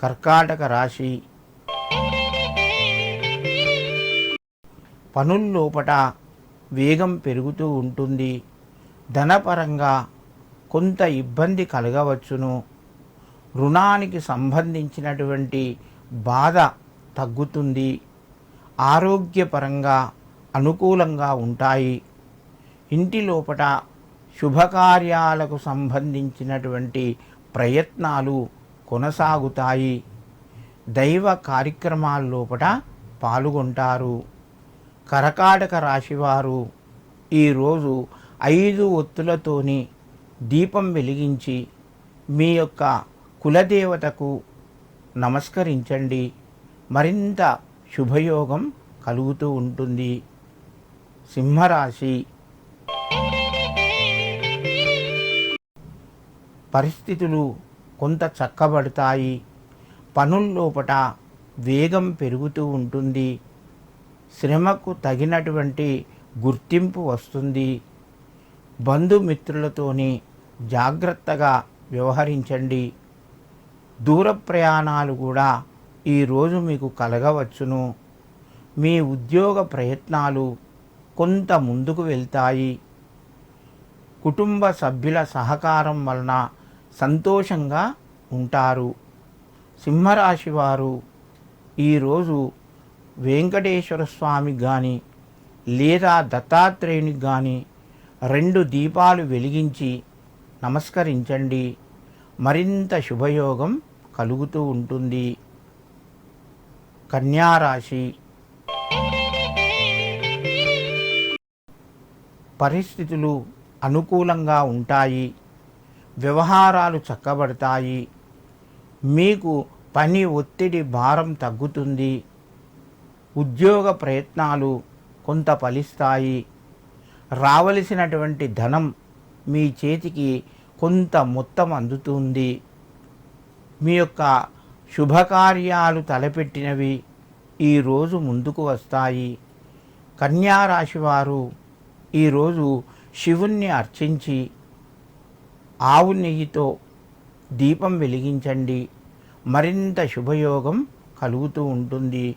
కర్కాటక రాశి. పనుల్లోపట వేగం పెరుగుతూ ఉంటుంది. ధనపరంగా కొంత ఇబ్బంది కలగవచ్చును. రుణానికి సంబంధించినటువంటి బాధ తగ్గుతుంది. ఆరోగ్యపరంగా అనుకూలంగా ఉంటాయి. ఇంటి లోపట శుభకార్యాలకు సంబంధించినటువంటి ప్రయత్నాలు కొనసాగుతాయి. దైవ కార్యక్రమాల లోపట పాల్గొంటారు. కరకాటక రాశివారు ఈరోజు ఐదు ఒత్తులతోని దీపం వెలిగించి మీ యొక్క కులదేవతకు నమస్కరించండి. మరింత శుభయోగం కలుగుతూ ఉంటుంది. సింహరాశి. పరిస్థితులు కొంత చక్కబడతాయి. పనుల్లోపట వేగం పెరుగుతూ ఉంటుంది. శ్రమకు తగినటువంటి గుర్తింపు వస్తుంది. బంధుమిత్రులతోని జాగ్రత్తగా వ్యవహరించండి. దూర ప్రయాణాలు కూడా ఈరోజు మీకు కలగవచ్చును. మీ ఉద్యోగ ప్రయత్నాలు కొంత ముందుకు వెళ్తాయి. కుటుంబ సభ్యుల సహకారం వలన సంతోషంగా ఉంటారు. సింహరాశి వారు ఈరోజు వెంకటేశ్వర స్వామికి కానీ లేదా దత్తాత్రేయునికి కానీ రెండు దీపాలు వెలిగించి నమస్కరించండి. మరింత శుభయోగం కలుగుతూ ఉంటుంది. కన్యారాశి పరిస్థితులు అనుకూలంగా ఉంటాయి. వ్యవహారాలు చక్కబడతాయి. మీకు పని ఒత్తిడి భారం తగ్గుతుంది. ఉద్యోగ ప్రయత్నాలు కొంత ఫలిస్తాయి. రావలసినటువంటి ధనం మీ చేతికి కొంత మొత్తం అందుతుంది. మీ యొక్క శుభకార్యాలు తలపెట్టినవి ఈరోజు ముందుకు వస్తాయి. కన్యారాశివారు ఈరోజు శివుణ్ణి అర్చించి ఆవు నెయ్యితో దీపం వెలిగించండి. మరింత శుభయోగం కలుగుతూ ఉంటుంది.